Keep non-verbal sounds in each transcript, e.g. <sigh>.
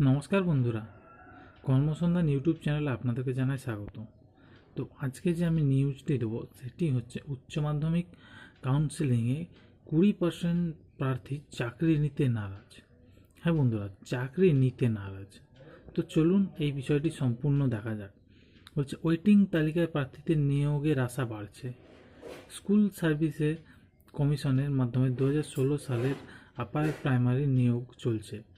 নমস্কার বন্ধুরা। কর্মসন্ধান ইউটিউব চ্যানেলে আপনাদেরকে জানাই স্বাগত। তো আজকে যে আমি নিউজটি দেবো, সেটি হচ্ছে উচ্চ মাধ্যমিক কাউন্সিলিংয়ে কুড়ি পার্সেন্ট প্রার্থী চাকরি নিতে নারাজ। হ্যাঁ বন্ধুরা, চাকরি নিতে নারাজ। তো চলুন এই বিষয়টি সম্পূর্ণ দেখা যাক। বলছে ওয়েটিং তালিকায় প্রার্থীদের নিয়োগের আশা বাড়ছে। স্কুল সার্ভিসে কমিশনের মাধ্যমে দু হাজার ষোলো সালের আপার প্রাইমারি নিয়োগ চলছে।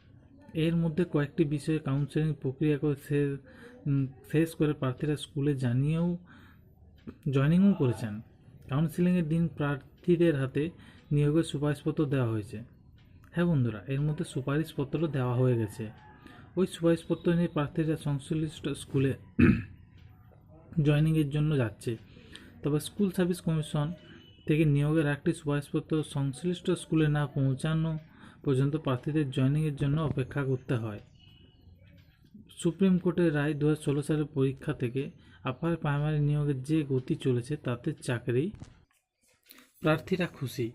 এর মধ্যে কয়েকটি বিষয়ে কাউন্সেলিং প্রক্রিয়া করে শেষ করে প্রার্থীরা স্কুলে জানিয়েও জয়েনিংও করেছেন। কাউন্সেলিংয়ের দিন প্রার্থীদের হাতে নিয়োগের সুপারিশপত্র দেওয়া হয়েছে। হ্যাঁ বন্ধুরা, এর মধ্যে সুপারিশপত্র দেওয়া হয়ে গেছে। ওই সুপারিশপত্র নিয়ে প্রার্থীরা সংশ্লিষ্ট স্কুলে <clears throat> জয়েনিংয়ের জন্য যাচ্ছে। তবে স্কুল সার্ভিস কমিশন থেকে নিয়োগের একটি সুপারিশপত্র সংশ্লিষ্ট স্কুলে না পৌঁছানো পর্যন্ত প্রার্থীদের জয়েনিংয়ের জন্য অপেক্ষা করতে হয়। সুপ্রিম কোর্টের রায় দু হাজার ষোলো সালের পরীক্ষা থেকে আপার প্রাইমারি নিয়োগের যে গতি চলেছে, তাতে চাকরি। প্রার্থীরা খুশি।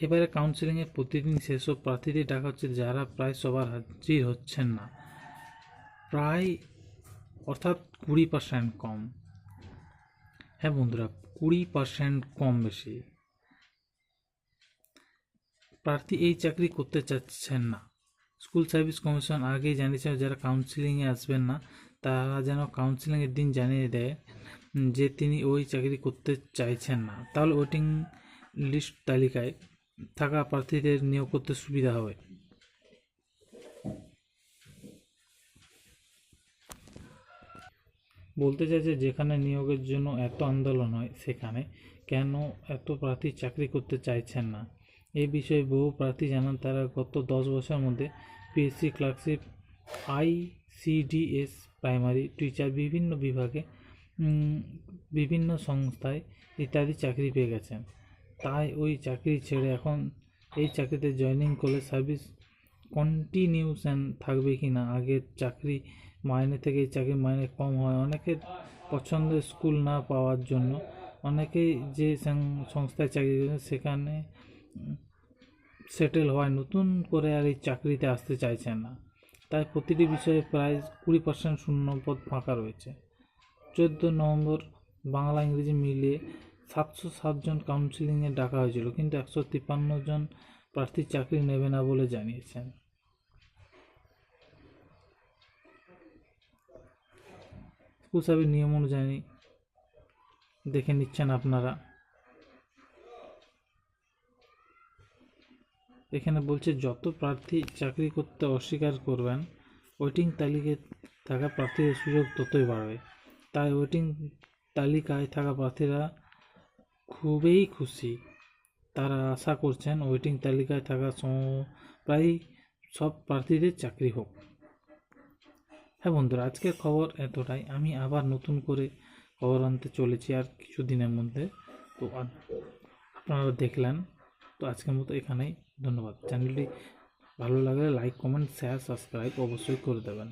এবারে কাউন্সেলিংয়ের প্রতিদিন সেসব প্রার্থীদের ডাকা হচ্ছে যারা প্রায় সবার হাজির হচ্ছেন না। প্রায়, অর্থাৎ কুড়ি পার্সেন্ট কম। হ্যাঁ বন্ধুরা, কুড়ি পার্সেন্ট কম বেশি। প্রার্থী এই চাকরি করতে চাচ্ছেন না। স্কুল সার্ভিস কমিশন আগেই জানিয়েছে, যারা কাউন্সিলিংয়ে আসবেন না, তারা যেন কাউন্সিলিংয়ের দিন জানিয়ে দেয় যে তিনি ওই চাকরি করতে চাইছেন না। তাহলে ওয়েটিং লিস্ট তালিকায় থাকা প্রার্থীদের নিয়োগ করতে সুবিধা হবে। বলতে চাইছে, যেখানে নিয়োগের জন্য এত আন্দোলন হয়, সেখানে কেন এত প্রার্থী চাকরি করতে চাইছেন না? এই বিষয়ে বহু প্রার্থী জানান, তারা গত দশ বছরের মধ্যে PSC clerkship, ICDS primary, teacher, বিভিন্ন বিভাগে বিভিন্ন সংস্থায় ইত্যাদি চাকরি পেয়ে গেছেন। তাই ওই চাকরি ছেড়ে এখন এই চাকরিতে জয়েনিং করলে সার্ভিস কন্টিনিউশন থাকবে কি না? আগের চাকরি মাইনে থেকে এই চাকরি মাইনে কম হয়। অনেকের পছন্দের স্কুল না পাওয়ার জন্য অনেকেই যে সংস্থায় চাকরি করেন সেখানে সেটেল হওয়ায় নতুন করে আর এই চাকরিতে আসতে চাইছেন না। তাই প্রতিটি বিষয়ে প্রায় কুড়ি পার্সেন্ট শূন্য পদ ফাঁকা রয়েছে। চোদ্দ নভেম্বর বাংলা ইংরেজি মিলিয়ে সাতশো সাতজন কাউন্সিলিংয়ে ডাকা হয়েছিল, কিন্তু একশো তিপ্পান্ন জন প্রার্থী চাকরি নেবে না বলে জানিয়েছেন। স্কুল সার্ভিস নিয়ম অনুযায়ী দেখে নিচ্ছেন আপনারা। এখানে বলছে, যত প্রার্থী চাকরি করতে অস্বীকার করবেন ওয়েটিং তালিকায় থাকা প্রার্থীদের সুযোগ ততই বাড়বে। তাই ওয়েটিং তালিকায় থাকা প্রার্থীরা খুবই খুশি। তারা আশা করছেন ওয়েটিং তালিকায় থাকা প্রায় সব প্রার্থীদের চাকরি হোক। হ্যাঁ বন্ধুরা, আজকের খবর এতটাই। আমি আবার নতুন করে খবর আনতে চলেছি আর কিছুদিনের মধ্যে। তো আপনারা দেখলেন। তো আজকের মতো এখানেই। ধন্যবাদ। চ্যানেলটি ভালো লাগলে লাইক কমেন্ট শেয়ার সাবস্ক্রাইব অবশ্যই করে দেবেন।